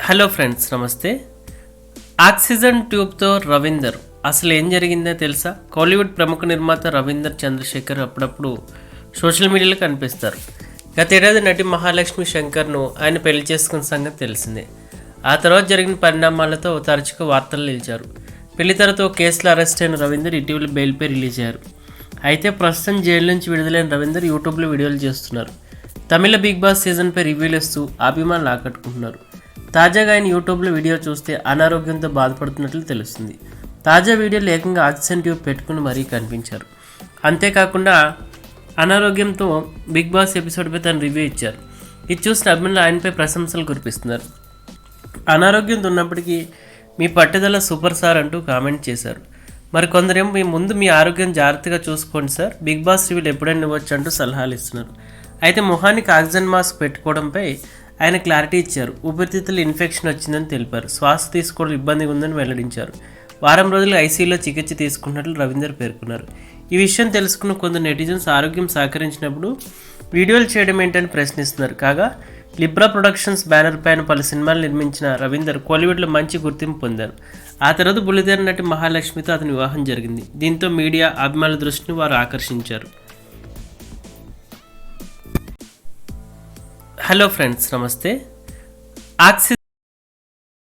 Hello friends నమస్తే. Oxygen ట్యూబ్తో రవీందర్. అసలు ఏం జరిగిందో తెలుసా? కోలీవుడ్ ప్రముఖ నిర్మాత రవీందర్ చంద్రశేఖర్ అప్పుడప్పుడు సోషల్ మీడియాలో కనిపిస్తారు. గత ఏడాది నటి మహాలక్ష్మి శంకర్ను ఆయన పెళ్ళి చేసుకున్న సంగతి తెలిసిందే. ఆ తర్వాత జరిగిన పరిణామాలతో తరచుగా వార్తలు నిలిచారు. పెళ్ళి తర్వాత కేసులో అరెస్ట్ అయిన రవీందర్ ఇటీవల బెయిల్పై రిలీజ్ అయ్యారు. అయితే ప్రస్తుతం జైలు నుంచి విడుదలైన రవీందర్ యూట్యూబ్లో వీడియోలు చేస్తున్నారు. తమిళ బిగ్ బాస్ సీజన్పై రివ్యూలు ఇస్తూ అభిమానులు ఆకట్టుకుంటున్నారు. తాజాగా ఆయన యూట్యూబ్లో వీడియో చూస్తే అనారోగ్యంతో బాధపడుతున్నట్లు తెలుస్తుంది. తాజా వీడియోలు ఏకంగా ఆక్సిజన్ ట్యూబ్ పెట్టుకుని మరీ కనిపించారు. అంతేకాకుండా అనారోగ్యంతో బిగ్ బాస్ ఎపిసోడ్పై తను రివ్యూ ఇచ్చారు. ఇది చూసిన అభిమానులు ఆయనపై ప్రశంసలు కురిపిస్తున్నారు. అనారోగ్యంతో ఉన్నప్పటికీ మీ పట్టుదల సూపర్ సార్ అంటూ కామెంట్ చేశారు. మరి కొందరేమో మీ ముందు మీ ఆరోగ్యం జాగ్రత్తగా చూసుకోండి సార్ బిగ్ బాస్ రివ్యూలు ఎప్పుడైనా ఇవ్వచ్చు అంటూ సలహాలు ఇస్తున్నారు. అయితే మొహానికి ఆక్సిజన్ మాస్క్ పెట్టుకోవడంపై ఆయన క్లారిటీ ఇచ్చారు. ఊపిరితిత్తులు ఇన్ఫెక్షన్ వచ్చిందని తెలిపారు. శ్వాస తీసుకోవడం ఇబ్బందిగా ఉందని వెల్లడించారు. వారం రోజులు ఐసీయూలో చికిత్స తీసుకున్నట్లు రవీందర్ పేర్కొన్నారు. ఈ విషయం తెలుసుకున్న కొందరు నెటిజన్స్ ఆరోగ్యం సహకరించినప్పుడు వీడియోలు చేయడం ఏంటని ప్రశ్నిస్తున్నారు. కాగా లిబ్రా ప్రొడక్షన్స్ బ్యానర్ పైన పలు సినిమాలు నిర్మించిన రవీందర్ కోలీవుడ్లో మంచి గుర్తింపు పొందారు. ఆ తర్వాత బుల్లిదేర నటి మహాలక్ష్మితో అతని వివాహం జరిగింది. దీంతో మీడియా అభిమానుల దృష్టిని వారు ఆకర్షించారు. హలో ఫ్రెండ్స్ నమస్తే. ఆక్సిజన్